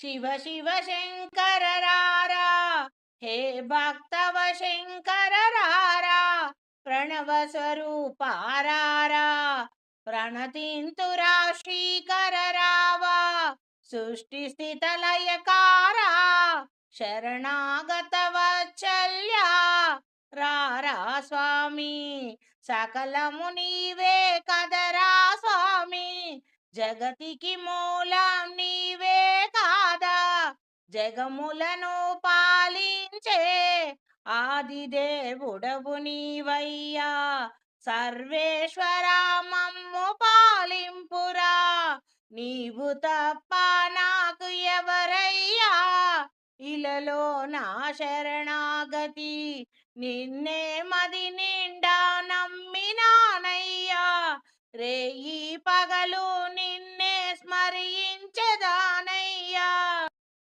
శివ శివ శంకర రారా హే భక్తవ శంకర రారా ప్రణవ స్వరూపారారా ప్రణతింతురా శ్రీకర రావా సృష్టి స్థిత లయకారా శరణాగత వత్సల్యా రారా స్వామి సకలము నీవే కదరా స్వామి జగతికి మూలం నీవే జగములను పాలించే ఆది దేవుడవు నీవయ్యా. సర్వేశ్వర మమ్ము పాలింపురా. నీవు తప్ప నాకు ఎవరయ్యా. ఇలలో నా శరణాగతి నిన్నే మది నిండా నమ్మినానయ్యా. రేయి పగలు నిన్న